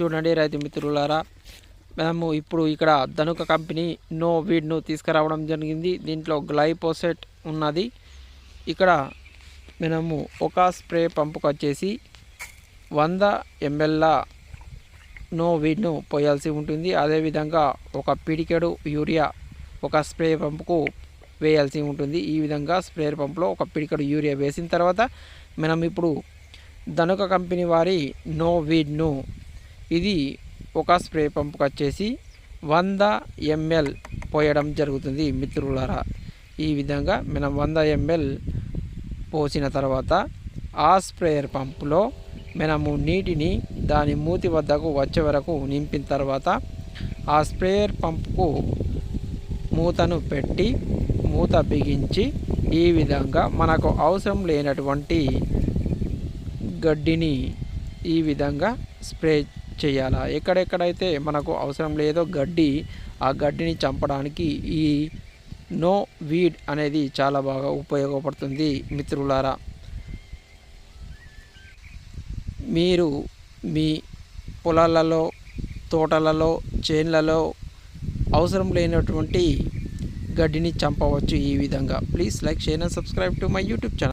చూడండి రైతు మిత్రులారా మేము ఇప్పుడు ఇక్కడ ధనుక కంపెనీ నో వీడ్ను తీసుకురావడం జరిగింది. దీంట్లో గ్లైపోసెట్ ఉన్నది. ఇక్కడ మనము ఒక స్ప్రే పంపుకు వచ్చేసి వంద ఎంఎల్ల నో వీడ్ను పోయాల్సి ఉంటుంది. అదేవిధంగా ఒక పిడికెడు యూరియా ఒక స్ప్రే పంపుకు వేయాల్సి ఉంటుంది. ఈ విధంగా స్ప్రే పంపులో ఒక పిడికెడు యూరియా వేసిన తర్వాత మనం ఇప్పుడు ధనుక కంపెనీ వారి నో వీడ్ను ఇది ఒక స్ప్రే పంపుకు వచ్చేసి వంద ఎంఎల్ పోయడం జరుగుతుంది మిత్రులారా. ఈ విధంగా మనం వంద ఎంఎల్ పోసిన తర్వాత ఆ స్ప్రేయర్ పంపులో మనము నీటిని దాని మూతి వద్దకు వచ్చే వరకు నింపిన తర్వాత ఆ స్ప్రేయర్ పంపుకు మూతను పెట్టి మూత బిగించి ఈ విధంగా మనకు అవసరం లేనటువంటి గడ్డిని ఈ విధంగా స్ప్రే చేయాలా? ఎక్కడెక్కడైతే మనకు అవసరం లేదో గడ్డి ఆ గడ్డిని చంపడానికి ఈ నో వీడ్ అనేది చాలా బాగా ఉపయోగపడుతుంది మిత్రులారా. మీరు మీ పొలాలలో తోటలలో చేన్లలో అవసరం లేనటువంటి గడ్డిని చంపవచ్చు ఈ విధంగా. Please like share and subscribe to my YouTube channel.